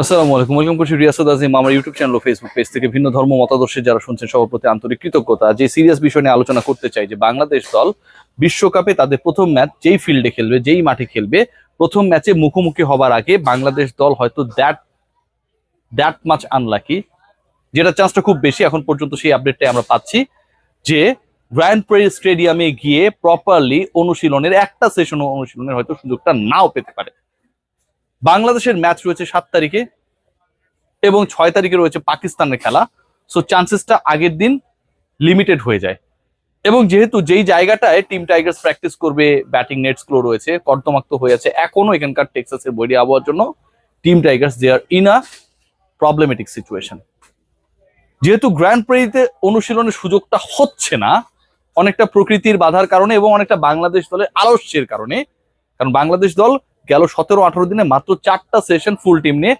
আসসালামু আলাইকুম। ওয়েলকাম করছি রিয়াসাদ আজিম, আমার ইউটিউব চ্যানেল ও ফেসবুক পেজ থেকে ভিন্ন ধর্ম মতাদর্শে যারা শুনছেন সবার প্রতি আন্তরিক কৃতজ্ঞতা। যে সিরিয়াস বিষয় নিয়ে আলোচনা করতে চাই যে বাংলাদেশ দল বিশ্বকাপে তাদের প্রথম ম্যাচ যেই ফিল্ডে খেলবে, যেই মাঠে খেলবে, প্রথম ম্যাচে মুখোমুখি হবার আগে বাংলাদেশ দল হয়তো দ্যাট দ্যাট মাচ আনলাকি, যেটা চান্সটা খুব বেশি। এখন পর্যন্ত সেই আপডেটটাই আমরা পাচ্ছি যে গ্র্যান্ড প্রে স্টেডিয়ামে গিয়ে প্রপারলি অনুশীলনের, একটা সেশন অনুশীলনের হয়তো সুযোগটা নাও পেতে পারে। বাংলাদেশের ম্যাচ রয়েছে সাত তারিখে এবং ছয় তারিখে রয়েছে পাকিস্তানের খেলা। সো চান্সেসটা আগের দিন লিমিটেড হয়ে যায়। এবং যেহেতু যেই জায়গাটায় টিম টাইগার্স প্র্যাকটিস করবে ব্যাটিং নেটসগুলো রয়েছে, কর্দমাক্ত হয়ে আছে, এখনও এখানকার টেক্সাসের বৈরী আবহাওয়ার জন্য team tigers they are in a problematic situation যেহেতু গ্র্যান্ড প্রেরিতে অনুশীলনের সুযোগটা হচ্ছে না, অনেকটা প্রকৃতির বাধার কারণে এবং অনেকটা বাংলাদেশ দলের আলস্যের কারণে, কারণ বাংলাদেশ দল গেল সতেরো আঠারো দিনে মাত্র চারটা সেশন ফুল টিম নিয়ে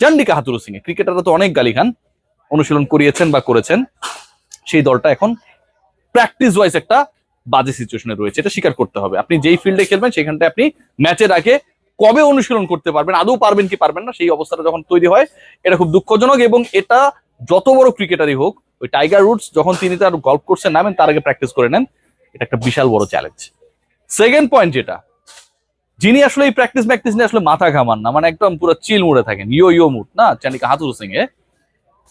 জান্ডিকা হাতুরু সিং এ ক্রিকেটাররা তো অনেক গালি খান, অনুশীলন করিয়েছেন বা করেছেন। সেই দলটা এখন প্র্যাকটিস ওয়াইজ একটা বাজে সিচুয়েশনে রয়েছে, এটা স্বীকার করতে হবে। আপনি যেই ফিল্ডে খেলবেন, সেখানটায় আপনি ম্যাচের আগে কবে অনুশীলন করতে পারবেন, আদৌ পারবেন কি পারবেন না, সেই অবস্থাটা যখন তৈরি হয়, এটা খুব দুঃখজনক এবং এটা যত বড় ক্রিকেটারই হোক, ওই টাইগার রুটস যখন তিনি তার গল্ফ কোর্সে নামেন, তার আগে প্র্যাকটিস করে নেন, এটা একটা বিশাল বড় চ্যালেঞ্জ সেকেন্ড পয়েন্ট যেটা যিনি আসলে এই প্র্যাকটিস প্র্যাকটিস নিয়ে আসলে মাথা ঘামান না মানে একদম পুরো চিল মুড়ে থাকেন ইয়ো ইয়ো মুড না? চানিকা হাতুর সিং এ।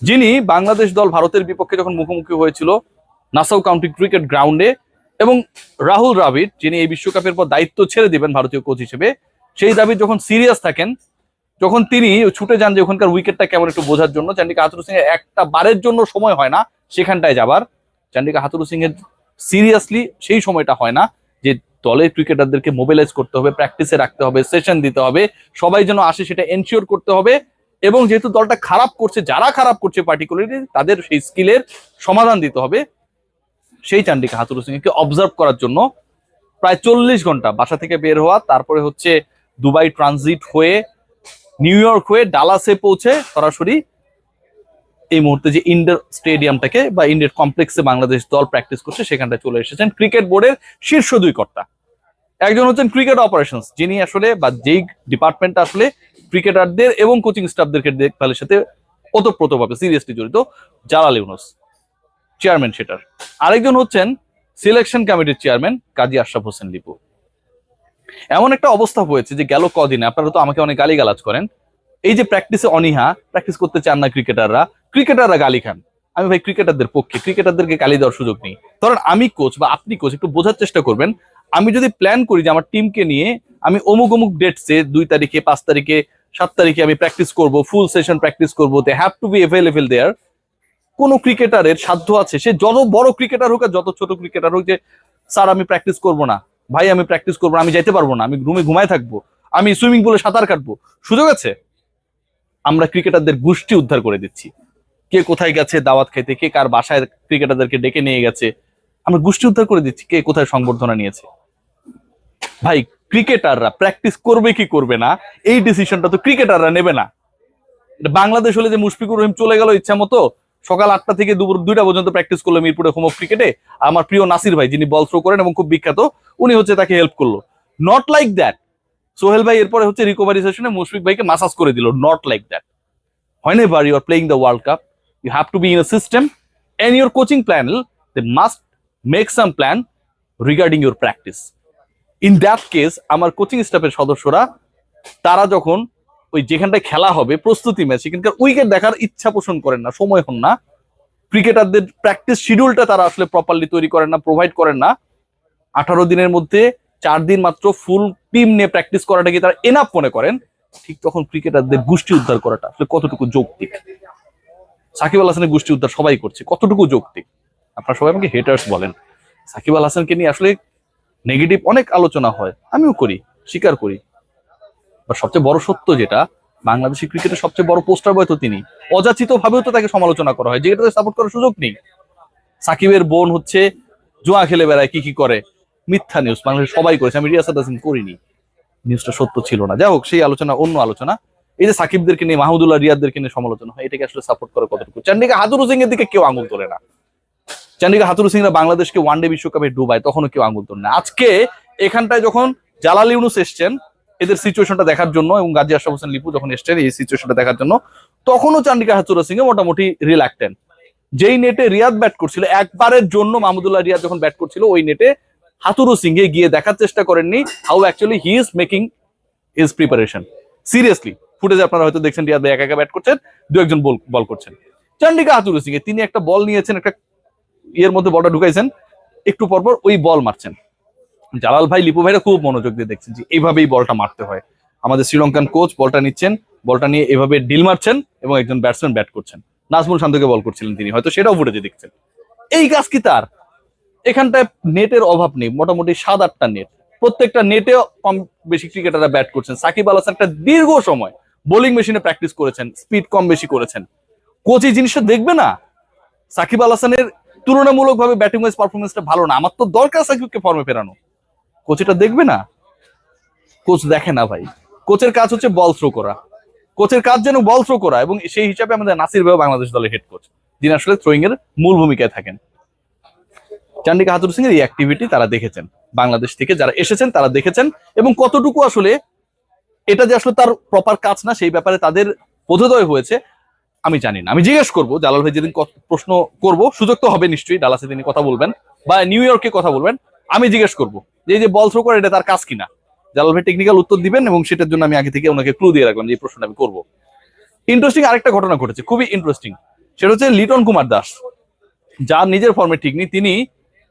যিনি বাংলাদেশ দল ভারতের বিপক্ষে যখন মুখোমুখি হয়েছিল নাসাউ কাউন্টি ক্রিকেট গ্রাউন্ডে এবং রাহুল দ্রাবিড়, যিনি এই বিশ্বকাপের পর দায়িত্ব ছেড়ে দিবেন ভারতীয় কোচ হিসেবে, সেই দ্রাবিড় যখন সিরিয়াস থাকেন, যখন তিনি ছুটে যান যে ওখানকার উইকেটটা কেমন একটু বোঝার জন্য চান্ডিকা হাতুরু সিং এর একটা বারের জন্য সময় হয় না, সেখানটায় যাবার। চান্ডিকা হাতুরু সিং এর সিরিয়াসলি সেই সময়টা হয় না যে দলের ক্রিকেটারদেরকে মোবিলাইজ করতে হবে প্র্যাকটিসে রাখতে হবে সেশন দিতে হবে, সবাই যেন আসে সেটা এনশিওর করতে হবে এবং যেহেতু দলটা খারাপ করছে, যারা খারাপ করছে পার্টিকুলারলি তাদের সেই স্কিলের সমাধান দিতে হবে। সেই চান্ডিকা হাতুরু সিংকে অবজার্ভ করার জন্য প্রায় চল্লিশ ঘণ্টা বাসা থেকে বের হওয়া, তারপরে হচ্ছে দুবাই ট্রানজিট হয়ে নিউ ইয়র্ক হয়ে ডালাসে পৌঁছে সরাসরি এই মুহূর্তে যে ইন্ডোর স্টেডিয়ামটাকে বা ইন্ডোর কমপ্লেক্সে বাংলাদেশ দল প্র্যাকটিস করছে, সেখানটায় চলে এসেছেন ক্রিকেট বোর্ডের শীর্ষ দুই কর্তা। একজন হচ্ছেন ক্রিকেট অপারেশনস যিনি আসলে বা যেই ডিপার্টমেন্ট আসলে ক্রিকেটারদের এবং কোচিং স্টাফদেরকে দেখভালের সাথে ওতপ্রোতভাবে সিরিয়াসলি জড়িত, জালাল ইউনুস চেয়ারম্যান সেটার। আরেকজন হচ্ছেন সিলেকশন কমিটির চেয়ারম্যান কাজী আশরাফ হোসেন লিপু। এমন একটা অবস্থা হয়েছে যে গেল কদিনে, আপনারা তো আমাকে অনেক গালিগালাজ করেন, এই যে প্র্যাকটিসে অনীহা প্র্যাকটিস করতে চান না ক্রিকেটাররা ক্রিকেটাররা গালি খান। আমি ভাই ক্রিকেটারদের পক্ষে ক্রিকেটারদেরকে গালি দেওয়ার সুযোগ নেই। ধরেন আমি কোচ বা আপনি কোচ একটু বোঝার চেষ্টা করবেন আমি যদি প্ল্যান করি যে আমার টিমকে নিয়ে, আমি অমুক অমুক ডেটসে দুই তারিখে, পাঁচ তারিখে, সাত তারিখে আমি প্র্যাকটিস করব ফুল সেশন প্র্যাকটিস করব they have to be available there কোন ক্রিকেটারের সাধ্য আছে? সে যত বড় ক্রিকেটার হোক আর যত ছোট ক্রিকেটার হোক যে, স্যার, আমি প্র্যাকটিস করব না। ভাই, আমি প্র্যাকটিস করব না। আমি যাইতে পারব না। আমি রুমে ঘুমায় থাকব। আমি সুইমিং পুলে সাঁতার কাটবো। সুযোগ আছে? আমরা ক্রিকেটারদের গোষ্ঠী উদ্ধার করে দিচ্ছি। কে কোথায় গেছে, দাওয়াত খাইতে, কে কার বাসায় ক্রিকেটারদেরকে ডেকে নিয়ে গেছে, আমরা গোষ্ঠী উদ্ধার করে দিচ্ছি। কে কোথায় সংবর্ধনা নিয়েছে? ভাই ক্রিকেটাররা প্র্যাকটিস করবে কি করবে না? এই ডিসিশনটা তো ক্রিকেটাররা নেবে না। বাংলাদেশ হলে যে মুশফিকুর রহিম চলে গেল ইচ্ছা মতো, সকাল আটটা থেকে দুপুর দুইটা পর্যন্ত প্র্যাকটিস করল মিরপুরে হোমক ক্রিকেটে আমার প্রিয় নাসির ভাই, যিনি বল থ্রো করেন এবং খুব বিখ্যাত, উনি হচ্ছে তাকে হেল্প করল। নট লাইক দ্যাট সোহেল ভাই এরপরে হচ্ছে রিকভারি সেশনে মুশফিক ভাইকে মাসাজ করে দিল। Not like that however you are playing the world cup you have to be in a system and your coaching panel they must make some plan regarding your practice in that case আমার coaching স্টাফের সদস্যরা, তারা যখন ওই যেখানটায় খেলা হবে, প্রস্তুতি ম্যাচ, সেখানকার উইকেট দেখার ইচ্ছা পোষণ করেন না, সময় হন না ক্রিকেটারদের প্র্যাকটিস শিডিউলটা তারা আসলে প্রপারলি তৈরি করেন না প্রোভাইড করেন না, আঠারো দিনের মধ্যে চার দিন মাত্র ফুল টিম নিয়ে প্র্যাকটিস করাটাকে তারা এনাফ মনে করেন? ঠিক তখন ক্রিকেটারদের গোষ্ঠী উদ্ধার করাটা, আসলে কতটুকু যৌক্তিক? সাকিব আল হাসানের গোষ্ঠী উদ্ধার সবাই করছে, কতটুকু যৌক্তিক? আপনারা সবাই আমাকে হেটার্স বলেন। সাকিব আল হাসানকে নিয়ে আসলে নেগেটিভ অনেক আলোচনা হয়, আমিও করি, স্বীকার করি। সবচেয়ে বড় সত্য যেটা, বাংলাদেশি ক্রিকেটের সবচেয়ে বড় পোস্টার বয় তো তিনি। অযাচিত ভাবেও তো তাকে সমালোচনা করা হয়, যেটাতে সাপোর্ট করার সুযোগ নেই। সাকিবের বোন হচ্ছে, জুয়া খেলে বেড়ায়, কি কি করে? মিথ্যা নিউজ বাংলাদেশ সবাই করেছে, আমি রিয়াসাদ হাসিন করিনি। নিউজটা সত্য ছিল না। যাই হোক, সেই আলোচনা, অন্য আলোচনা। এই যে সাকিবদেরকে নিয়ে মাহমুদুল্লাহ রিয়াদদেরকে নিয়ে সমালোচনা হয়, এটাকে আসলে সাপোর্ট করে কতটুকু? চান্ডিকা হাতুরু সিং এর দিকে কেউ আঙুল তোলে না। চান্ডিকা হাতুরু সিংরা বাংলাদেশকে ওয়ানডে বিশ্বকাপে ডুবায়, তখনও কেউ আঙুল তোলে না আজকে এখানটায় যখন জালাল ইউনুস এসছেন, এদের সিচুয়েশনটা দেখার জন্য এবং গাজী আশরাফ হোসেন লিপু যখন এসছেন, এই সিচুয়েশনটা দেখার জন্য, তখনও চান্ডিকা হাতুরা সিং এ মোটামুটি রিল্যাক্টেন যেই নেটে রিয়াদ ব্যাট করছিল, একবারের জন্য মাহমুদুল্লাহ রিয়াদ যখন ব্যাট করছিল, ওই নেটে হাতুরু সিং এ গিয়ে দেখার চেষ্টা করেননি how actually he is making is preparation seriously ফুটেজে আপনারা হয়তো দেখছেন, রিয়াদ ভাই একা একা ব্যাট করছেন, দু একজন বল বল করছেন। চান্ডিকা হাতুরু সিং এ তিনি একটা বল নিয়েছেন, একটা ইয়ের মধ্যে বলটা ঢুকাইছেন, একটু পরপর ওই বল মারছেন। জালাল ভাই, লিপু ভাইরা খুব মনোযোগ দিয়ে দেখছেন যে এইভাবেই বলটা মারতে হয়। আমাদের শ্রীলঙ্কান কোচ বলটা নিচ্ছেন, বলটা নিয়ে এভাবে ডিল মারছেন এবং একজন ব্যাটসম্যান ব্যাট করছেন। নাজমুল শান্তকে বল করছিলেন তিনি, হয়তো সেটাও ফুটেজে দেখছেন। এই কাজ কি তার? এখানটায় নেটের অভাব নেই, মোটামুটি সাত আটটা নেট প্রত্যেকটা নেটে কম বেশি ক্রিকেটাররা ব্যাট করছেন। সাকিব আল হাসান একটা দীর্ঘ সময় বোলিং মেশিনে প্র্যাকটিস করেছেন স্পিড কম বেশি করেছেন। কোচ এই জিনিসটা দেখবে না? সাকিব আল হাসানের তুলনামূলকভাবে ব্যাটিং ওয়াইজ পারফরমেন্সটা ভালো না। আমার তো দরকার সাকিবকে ফর্মে ফেরানো। কোচ এটা দেখবে না? কোচ দেখে না ভাই। কোচের কাজ হচ্ছে বল থ্রো করা। কোচের কাজ যেন বল থ্রো করা এবং সেই হিসাবে আমাদের নাসির ভাই বাংলাদেশ দলের হেড কোচ যিনি আসলে থ্রোয়িং এর মূল ভূমিকায় থাকেন। চান্ডিকা হাতুর সিং এর এই অ্যাক্টিভিটি তারা দেখেছেন। বাংলাদেশ থেকে যারা এসেছেন তারা দেখেছেন এবং কতটুকু আসলে এটা যে আসলে তার প্রপার কাজ না, সেই ব্যাপারে তাদের বোধোদয় হয়েছে। আমি জানি না। আমি জিজ্ঞেস করব, জালাল ভাই যেদিন প্রশ্ন করব, সুযোগ তো হবে নিশ্চয়ই ডালাসে তিনি কথা বলবেন বা নিউ ইয়র্কে কথা বলবেন, আমি জিজ্ঞেস করব যে যে বল থ্রো করে, এটা তার কাজ কিনা? জালাল ভাই টেকনিক্যাল উত্তর দিবেন এবং সেটার জন্য আমি আগে থেকে ওনাকে ক্লু দিয়ে রাখলাম যে এই প্রশ্নটা আমি করব। ইন্টারেস্টিং আরেকটা ঘটনা ঘটেছে, খুবই ইন্টারেস্টিং সেটা হচ্ছে লিটন কুমার দাস। যার নিজের ফর্মে ঠিক নেই তিনি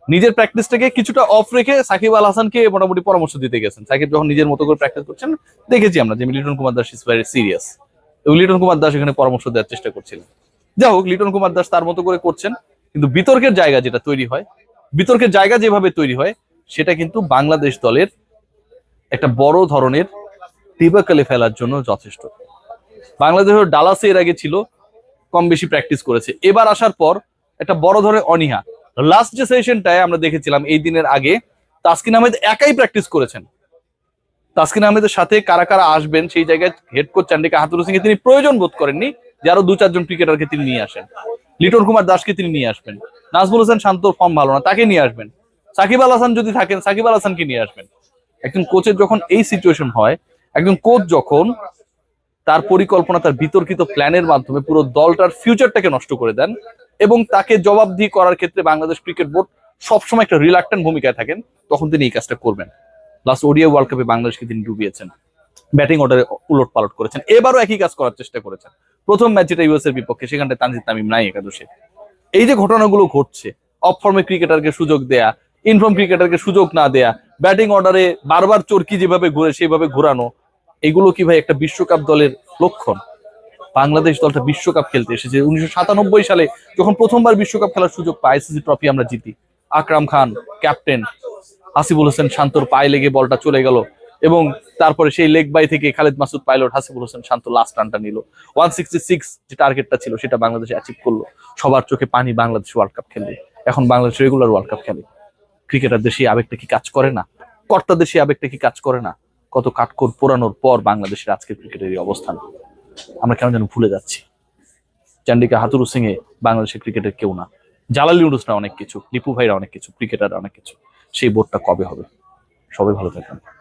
নিজের প্র্যাকটিসটাকে কিছুটা অফ রেখে সাকিব আল হাসানকে মোটামুটি পরামর্শ দিতে গেছেন। সাকিব যখন নিজের মতো করে প্র্যাকটিস করছেন, দেখেছি আমরা যে Liton Kumar Das is very serious এবং লিটন কুমার দাস এখানে পরামর্শ দেওয়ার চেষ্টা করছিলেন। যাই হোক, লিটন কুমার দাস তার মতো করে করছেন, কিন্তু বিতর্কের জায়গা যেটা তৈরি হয়, বিতর্কের জায়গা যেভাবে তৈরি হয়, সেটা কিন্তু বাংলাদেশ দলের একটা বড় ধরনের টিবাকালে ফেলার জন্য যথেষ্ট। বাংলাদেশের ডালাসে এর আগে ছিল, কম বেশি প্র্যাকটিস করেছে। এবার আসার পর একটা বড় ধরনের অনীহা। লাস্ট যে সেশনটায় আমরা দেখেছিলাম, এই দিনের আগে তাসকিন আহমেদ একাই প্র্যাকটিস করেছেন। তাসকিন আহমেদের সাথে কারা কারা আসবেন সেই জায়গায় head coach Chandika Hathurusingha তিনি প্রয়োজন বোধ করেননি, যে আরও দু চারজন ক্রিকেটারকে তিনি নিয়ে আসেন। লিটন কুমার দাসকে তিনি নিয়ে আসবেন। নাজমুল হোসেন শান্তর ফর্ম ভালো না, তাকে নিয়ে আসবেন। সাকিব আল হাসান যদি থাকেন, সাকিব আল হাসানকে নিয়ে আসবেন। একজন কোচের যখন এই সিচুয়েশন হয়, একজন কোচ যখন তার পরিকল্পনা, তার বিতর্কিত প্ল্যানের মাধ্যমে পুরো দলটার ফিউচারটাকে নষ্ট করে দেন এবং তাকে জবাবদিহি করার ক্ষেত্রে বাংলাদেশ ক্রিকেট বোর্ড সবসময় একটা রিলাক্টেন্ট ভূমিকায় থাকেন, তখন তিনি এই কাজটা করবেন। লাস্ট ওডিয়া ওয়ার্ল্ড কাপে বাংলাদেশকে তিনি ডুবিয়েছেন। ব্যাটিং অর্ডারে উলট পালট করেছেন। এবারও একই কাজ করার চেষ্টা করেছেন। প্রথম ম্যাচ যেটা ইউএস এর বিপক্ষে, সেখানটায় তানজিদ তামিম নাই একাদশে। এই যে ঘটনাগুলো ঘটছে অফ ফর্মে ক্রিকেটারকে সুযোগ দেয়া ইনফর্ম ক্রিকেটারকে সুযোগ না দেয়া ব্যাটিং অর্ডারে বারবার চরকি যেভাবে ঘুরে, সেভাবে ঘোরানো, এগুলো কি ভাই একটা বিশ্বকাপ দলের লক্ষণ? বাংলাদেশ দলটা বিশ্বকাপ খেলতে এসেছে। উনিশশো সাতানব্বই সালে যখন প্রথমবার বিশ্বকাপ খেলার সুযোগ পায় আইসিসি ট্রফি আমরা জিতি। আকরাম খান ক্যাপ্টেন হাসিবুল হোসেন শান্তর পায়ে লেগে বলটা চলে গেল এবং তারপরে সেই লেগ বাই থেকে খালেদ মাসুদ পাইলট হাসিবুল হোসেন শান্ত লাস্ট রানটা নিল। ওয়ান সিক্সটি সিক্স যে টার্গেটটা ছিল সেটা বাংলাদেশে অ্যাচিভ করল। সবার চোখে পানি বাংলাদেশ ওয়ার্ল্ড কাপ খেলবে। এখন বাংলাদেশ রেগুলার ওয়ার্ল্ড কাপ খেলে। ক্রিকেটারদের সেই আবেগটা কি কাজ করে না? কর্তাদের সেই আবেগটা কি কাজ করে না? কত কাঠকোর পোড়ানোর পর বাংলাদেশের আজকের ক্রিকেটের এই অবস্থান। আমরা কেন যেন ভুলে যাচ্ছি। চান্ডিকা হাতুরু সিং এ বাংলাদেশের ক্রিকেটের কেউ না। জালালি উডুসরা অনেক কিছু। লিপু ভাইরা অনেক কিছু। ক্রিকেটাররা অনেক কিছু। সেই বোর্ডটা কবে হবে? সবাই ভালো থাকবেন।